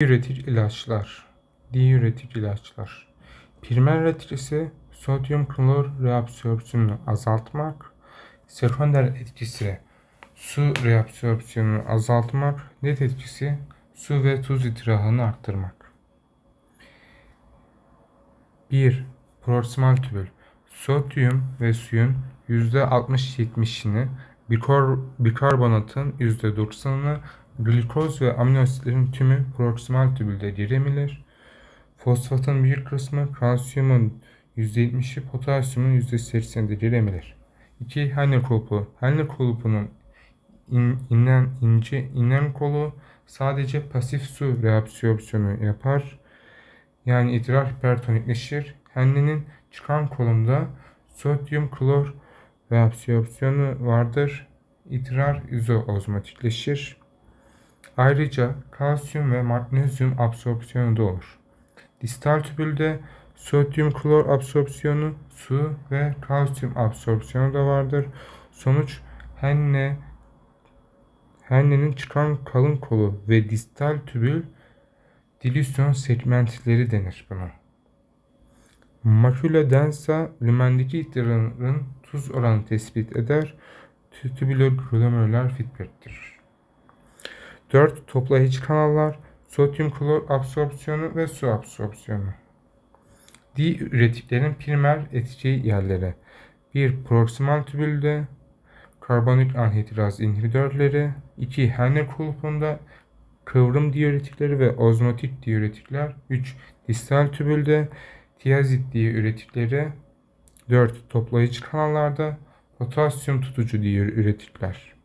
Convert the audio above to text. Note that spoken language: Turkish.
Diüretik ilaçlar. Diüretik ilaçlar. Primer etkisi sodyum klor reabsorpsiyonunu azaltmak. Sekonder etkisi su reabsorpsiyonunu azaltmak. Net etkisi su ve tuz itirahını arttırmak. 1. Proksimal tübül. Sodyum ve suyun %60-70'ini, bikor, bikarbonatın %90'ını, glikoz ve amino asitlerin tümü proksimal tübülde yer emilir. Fosfatın bir kısmı, kalsiyumun %70'i, potasyumun %80'de yer emilir. 2. Henle kulpu. Henle kulpunun in, inen, ince inen kolu sadece pasif su reabsorpsiyonu yapar. Yani idrar hipertonikleşir. Henle'nin çıkan kolunda sodyum klor reabsorpsiyonu vardır. İdrar izoozmotikleşir. Ayrıca kalsiyum ve magnezyum absorpsiyonu da olur. Distal tübülde sodyum klor absorpsiyonu, su ve kalsiyum absorpsiyonu da vardır. Sonuç Henne Henne'nin çıkan kalın kolu ve distal tübül dilüsyon segmentleri denir buna. Makula densa lümendeki idrarın tuz oranı tespit eder. Tübüloglomerular feedback'tir. 4. Toplayıcı kanallar sodyum klor absorpsiyonu ve su absorpsiyonu. Diüretiklerin primer etki yerleri 1. Proksimal tübülde karbonik anhidraz inhibitörleri 2. Henle kulpunda kıvrım diüretikleri ve ozmotik diüretikler 3. Distal tübülde tiazit diüretikleri 4. Toplayıcı kanallarda potasyum tutucu diüretikler